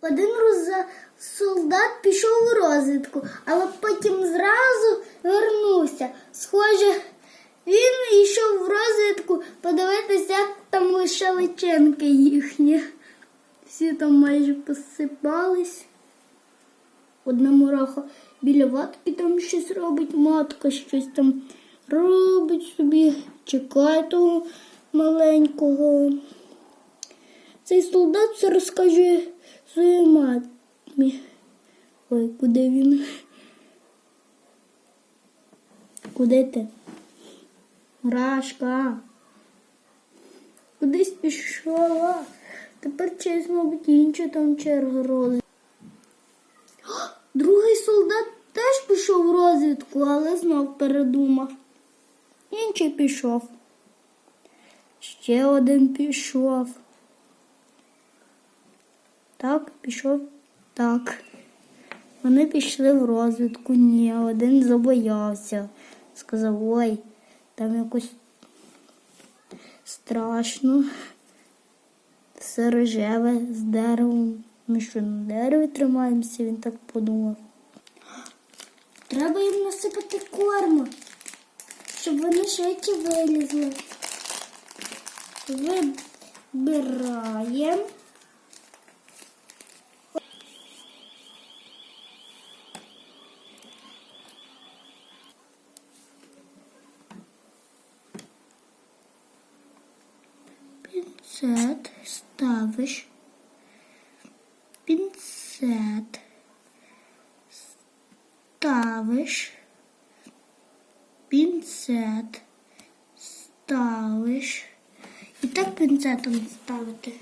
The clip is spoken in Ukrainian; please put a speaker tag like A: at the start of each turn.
A: Один солдат пішов у розвідку, але потім зразу вернувся. Схоже, він йшов в розвідку подивитися, як там лише личинки їхні. Всі там майже посипались. Одна мураха біля ватки там щось робить, матка щось там робить собі, чекає того маленького. Цей солдат все розкаже своїй мамі. Ой, куди він? Куди ти? Рашка. Кудись пішла. Тепер через, мабуть, інша там черга розвідки. Другий солдат теж пішов в розвідку, але знов передумав. Інший пішов. Ще один пішов. Так, пішов так. Вони пішли в розвідку. Ні, один забоявся. Сказав, ой, там якось страшно. Все рожеве з деревом. Ми що на дереві тримаємося, він так подумав. Треба їм насипати корму, щоб вони швидше вилізли. Вибираємо. Пінцет ставиш. Пінцет ставиш. Пінцет ставиш. І так пінцетом ставити.